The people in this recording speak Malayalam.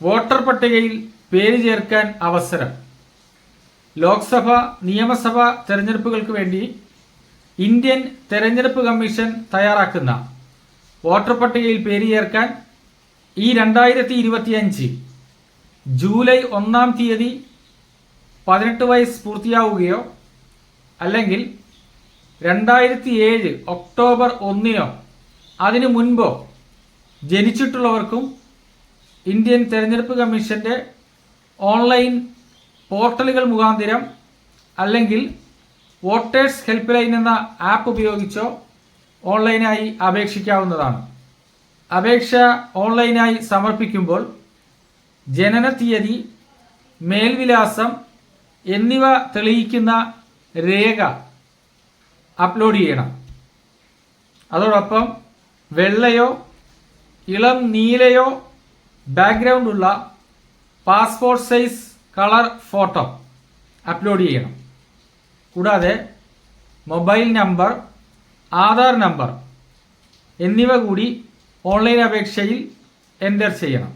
വോട്ടർ പട്ടികയിൽ പേര് ചേർക്കാൻ അവസരം. ലോക്സഭ നിയമസഭ തെരഞ്ഞെടുപ്പുകൾക്ക് വേണ്ടി ഇന്ത്യൻ തെരഞ്ഞെടുപ്പ് കമ്മീഷൻ തയ്യാറാക്കുന്ന വോട്ടർ പട്ടികയിൽ പേര് ചേർക്കാൻ ഈ രണ്ടായിരത്തി ഇരുപത്തിയഞ്ച് ജൂലൈ ഒന്നാം തീയതി പതിനെട്ട് വയസ്സ് പൂർത്തിയാവുകയോ അല്ലെങ്കിൽ രണ്ടായിരത്തി ഏഴ് ഒക്ടോബർ ഒന്നിനോ അതിനു മുൻപോ ജനിച്ചിട്ടുള്ളവർക്കും ഇന്ത്യൻ തെരഞ്ഞെടുപ്പ് കമ്മീഷന്റെ ഓൺലൈൻ പോർട്ടലുകൾ മുഖാന്തരം അല്ലെങ്കിൽ വോട്ടേഴ്സ് ഹെൽപ്പ് ലൈൻ എന്ന ആപ്പ് ഉപയോഗിച്ചോ ഓൺലൈനായി അപേക്ഷിക്കാവുന്നതാണ്. അപേക്ഷ ഓൺലൈനായി സമർപ്പിക്കുമ്പോൾ ജനന തീയതി മേൽവിലാസം എന്നിവ തെളിയിക്കുന്ന രേഖ അപ്ലോഡ് ചെയ്യണം. അതോടൊപ്പം വെള്ളയോ ഇളം നീലയോ ബാക്ക്ഗ്രൗണ്ട് ഉള്ള passport size colour photo upload ചെയ്യണം. കൂടാതെ മൊബൈൽ നമ്പർ ആധാർ നമ്പർ എന്നിവ കൂടി ഓൺലൈൻ അപേക്ഷയിൽ എന്റർ ചെയ്യണം.